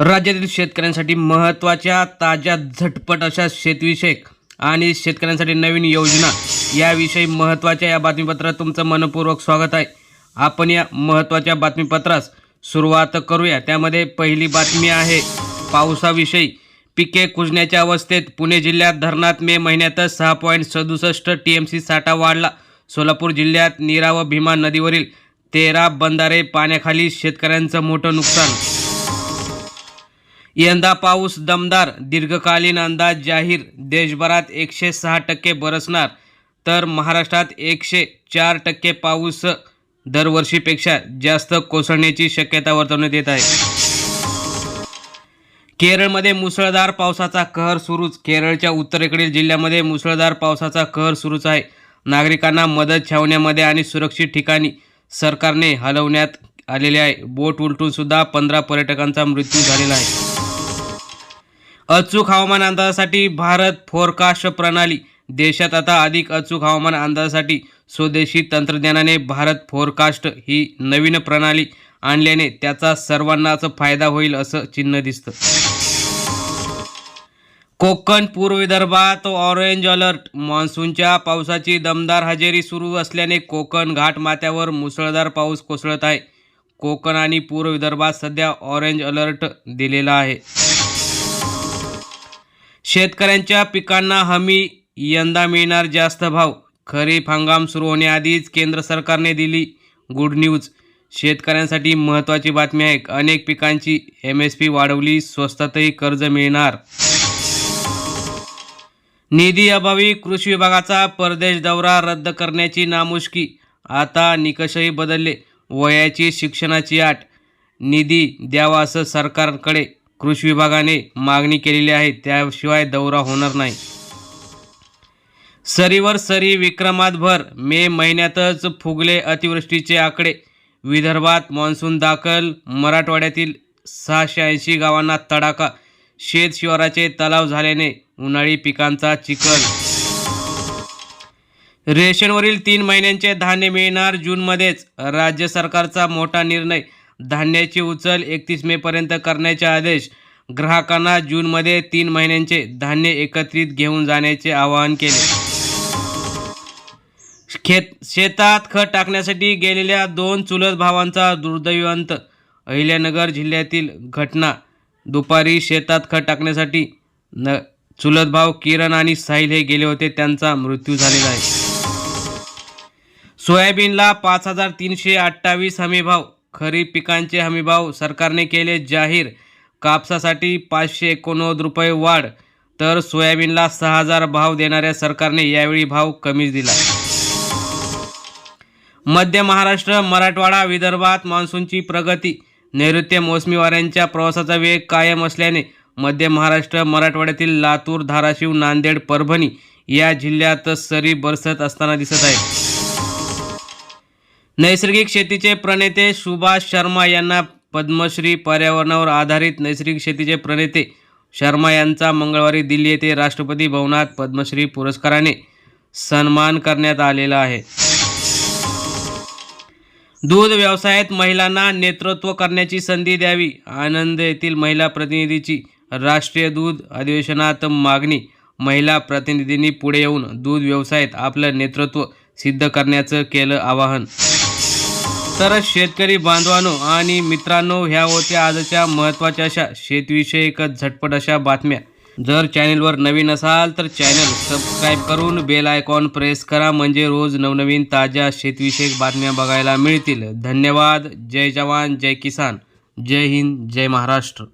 राज्यातील शेतकऱ्यांसाठी महत्त्वाच्या ताज्या झटपट अशा शेतविषयक आणि शेतकऱ्यांसाठी नवीन योजना याविषयी महत्त्वाच्या या बातमीपत्रात तुमचं मनपूर्वक स्वागत आहे. आपण या महत्त्वाच्या बातमीपत्रास सुरुवात करूया. त्यामध्ये पहिली बातमी आहे पावसाविषयी. पिके कुजण्याच्या अवस्थेत पुणे जिल्ह्यात धरणात मे महिन्यातच सहा पॉईंट सदुसष्ट टी एम सी साठा वाढला. सोलापूर जिल्ह्यात नीरा व भीमा नदीवरील तेरा बंधारे पाण्याखाली शेतकऱ्यांचं मोठं नुकसान यंदा पाऊस दमदार दीर्घकालीन अंदाज जाहीर देशभरात एकशे सहा टक्के बरसणार. तर महाराष्ट्रात एकशे चार टक्के पाऊस दरवर्षीपेक्षा जास्त कोसळण्याची शक्यता वर्तवण्यात येत आहे. केरळमध्ये मुसळधार पावसाचा कहर सुरूच. केरळच्या उत्तरेकडील जिल्ह्यामध्ये मुसळधार पावसाचा कहर सुरूच आहे. नागरिकांना मदत छावण्यामध्ये आणि सुरक्षित ठिकाणी सरकारने हलवण्यात आलेले आहे. बोट उलटून सुद्धा पंधरा पर्यटकांचा मृत्यू झालेला आहे. अचूक हवामान अंदाजासाठी भारत फोरकास्ट प्रणाली. देशात आता अधिक अचूक हवामान अंदाजासाठी स्वदेशी तंत्रज्ञानाने भारत फोरकास्ट ही नवीन प्रणाली आणल्याने त्याचा सर्वांनाच फायदा होईल असं चिन्ह दिसतं. कोकण पूर्व विदर्भात ऑरेंज अलर्ट मान्सूनच्या पावसाची दमदार हजेरी सुरू असल्याने कोकण घाटमाथ्यावर मुसळधार पाऊस कोसळत आहे. कोकण आणि पूर्व विदर्भात सध्या ऑरेंज अलर्ट दिलेला आहे. शेतकऱ्यांच्या पिकांना हमी यंदा मिळणार जास्त भाव. खरीप हंगाम सुरू होण्याआधीच केंद्र सरकारने दिली गुड न्यूज. शेतकऱ्यांसाठी महत्त्वाची बातमी आहे अनेक पिकांची एम एस पी वाढवली स्वस्तातही कर्ज मिळणार. निधी अभावी कृषी विभागाचा परदेश दौरा रद्द करण्याची नामुष्की. आता निकषही बदलले वयाची शिक्षणाची आट निधी द्यावा असं सरकारकडे कृषी विभागाने मागणी केलेली आहे त्याशिवाय दौरा होणार नाही. सरीवर सरी विक्रमात भर मे महिन्यातच फुगले अतिवृष्टीचे आकडे. विदर्भात मान्सून दाखल मराठवाड्यातील सहाशे ऐंशी गावांना तडाखा. शेत शिवाराचे तलाव झाल्याने उन्हाळी पिकांचा चिखल. रेशनवरील तीन महिन्यांचे धान्य मिळणार जूनमध्येच. राज्य सरकारचा मोठा निर्णय धान्याची उचल एकतीस मेपर्यंत करण्याचे आदेश. ग्राहकांना जूनमध्ये तीन महिन्यांचे धान्य एकत्रित घेऊन जाण्याचे आवाहन केले. खेत शेतात खत टाकण्यासाठी गेलेल्या दोन चुलत भावांचा दुर्दैवंत अहिल्यानगर जिल्ह्यातील घटना. दुपारी शेतात खत टाकण्यासाठी न चुलत भाव किरण आणि साहिल हे गेले होते. त्यांचा मृत्यू झालेला आहे. सोयाबीनला पाच हजार तीनशे अठ्ठावीस हमीभाव खरीप पिकांचे हमीभाव सरकारने केले जाहीर. कापसासाठी पाचशे एकोणनव्वद रुपये वाढ तर सोयाबीनला सहा हजार भाव देणाऱ्या सरकारने यावेळी भाव कमीच दिला. मध्य महाराष्ट्र मराठवाडा विदर्भात मान्सूनची प्रगती. नैऋत्य मोसमी वाऱ्यांच्या प्रवासाचा वेग कायम असल्याने मध्य महाराष्ट्र मराठवाड्यातील लातूर धाराशिव नांदेड परभणी या जिल्ह्यात सरी बरसत असताना दिसत आहे. नैसर्गिक शेतीचे प्रणेते सुभाष शर्मा यांना पद्मश्री पर्यावरणावर आधारित नैसर्गिक शेतीचे प्रणेते शर्मा यांचा मंगळवारी दिल्ली येथे राष्ट्रपती भवनात पद्मश्री पुरस्काराने सन्मान करण्यात आलेला आहे. दूध व्यवसायात महिलांना नेतृत्व करण्याची संधी द्यावी. आनंद येथील महिला प्रतिनिधीची राष्ट्रीय दूध अधिवेशनात मागणी. महिला प्रतिनिधींनी पुढे येऊन दूध व्यवसायात आपलं नेतृत्व सिद्ध करण्याचं केलं आवाहन. तर शेतकरी बांधवांनो आणि मित्रांनो ह्या होत्या आजच्या महत्त्वाच्या अशा शेतविषयक झटपट अशा बातम्या. जर चॅनेलवर नवीन असाल तर चॅनल सबस्क्राईब करून बेल आयकॉन प्रेस करा म्हणजे रोज नवनवीन ताज्या शेतविषयक बातम्या बघायला मिळतील. धन्यवाद. जय जवान जय किसान. जय हिंद जय महाराष्ट्र.